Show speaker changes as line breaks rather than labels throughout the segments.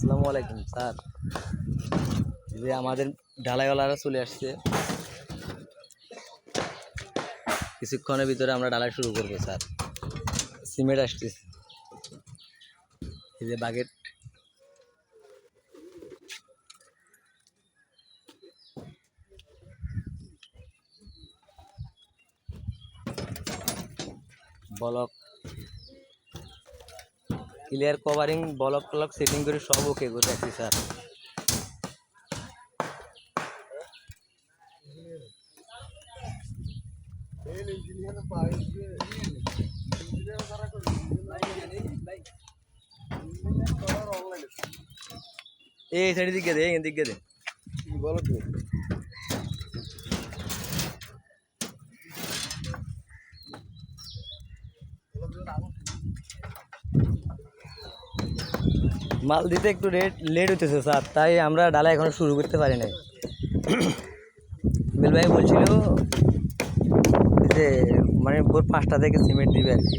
আসসালামু আলাইকুম, স্যার। যে আমাদের ঢালাইওয়ালারা চলে আসছে। কিছুক্ষণের ভিতরে আমরা ঢালাই শুরু করব, স্যার। সিমেন্ট আসতেছে। এই যে বাগেট বলক। ক্লিয়ার কভারিং বলক টলক সেটিং করে সব ওকে রাখছি স্যার এই সাইড দিকে দে, এই দিকে দে।
বলো
মাল দিতে একটু লেট লেট হতেছে স্যার, তাই আমরা ডালা এখনও শুরু করতে পারি নাই। মিল ভাই বলছিল যে মানে ভোর পাঁচটা থেকে সিমেন্ট দিবে আর কি।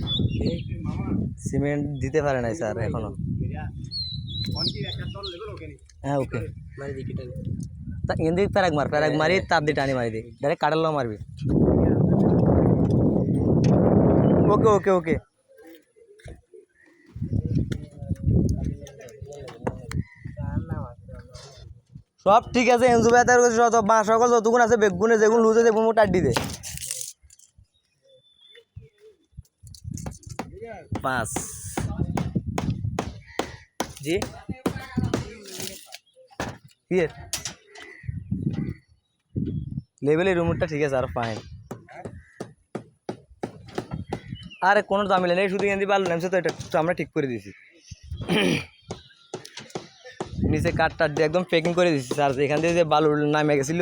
সিমেন্ট দিতে পারে নাই স্যার এখনও। হ্যাঁ ওকে। এদিক প্যারাক মার, প্যারাক মারি, তার দিয়ে টানি মারি দিই ডাইরেক্ট কাটালো মারবি। ওকে ওকে ওকে। সব ঠিক আছে, এনজু ভাই তার সব বাঁ সকল যতগুণ আছে, বেগুনে যেগুন লুজে যেগুন টাড্ডি দে পাঁচ। জি। কি? লেভেলের রুমটা ঠিক আছে, আর ফাইন আরে কোনো দামিলা নেই, শুধু এনে পারল নামছে তো এটা আমরা ঠিক করে দিয়েছি। নিচে কাঠ টাট দিয়ে একদম প্যাকিং করে দিচ্ছি স্যার এখান থেকে যে বালু নামে গেছিল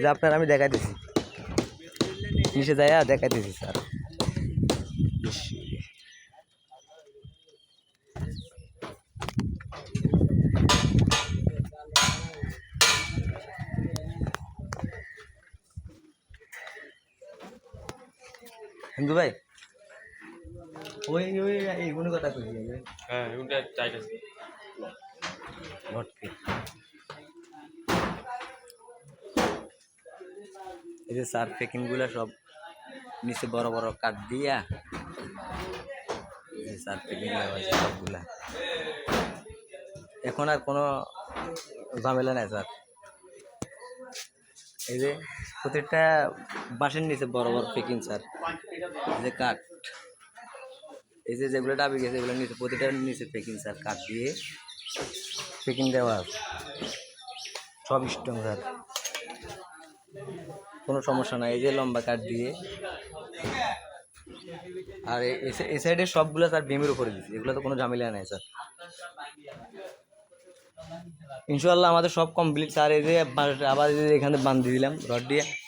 যে আপনার আমি দেখাই দিছি। নিচে যাইয়া দেখাই দিছি স্যার হিন্দু ভাই? ওই ওই এইগুলো কথা কই
হ্যাঁ ওটা টাইট আছে
এই যে সার প্যাকিংগুলো সব নিচে বড় বড় কাঠ দিয়া সার এখন আর কোনো ঝামেলা নাই স্যার। এই যে প্রত্যেকটা বাঁশের নিচে বড় বড় প্যাকিং স্যার। যে কাঠ। এই যে যেগুলো ডাবি গেছে, এগুলো নিচে প্রতিটার নিচে প্যাকিং স্যার, কাঠ দিয়ে প্যাকিং দেওয়া আছে। সব স্ট্রং স্যার কোনো সমস্যা নাই। এই যে লম্বা কাঠ দিয়ে। আর এই এ সাই- এ সাইডে সবগুলো স্যার বিমের উপরে দিচ্ছি এগুলো তো কোনো ঝামেলা নাই, স্যার। ইনশাল্লাহ আমাদের সব কমপ্লিট স্যার, এই যে আবার এখানে বান্ধি দিলাম, রড দিয়ে।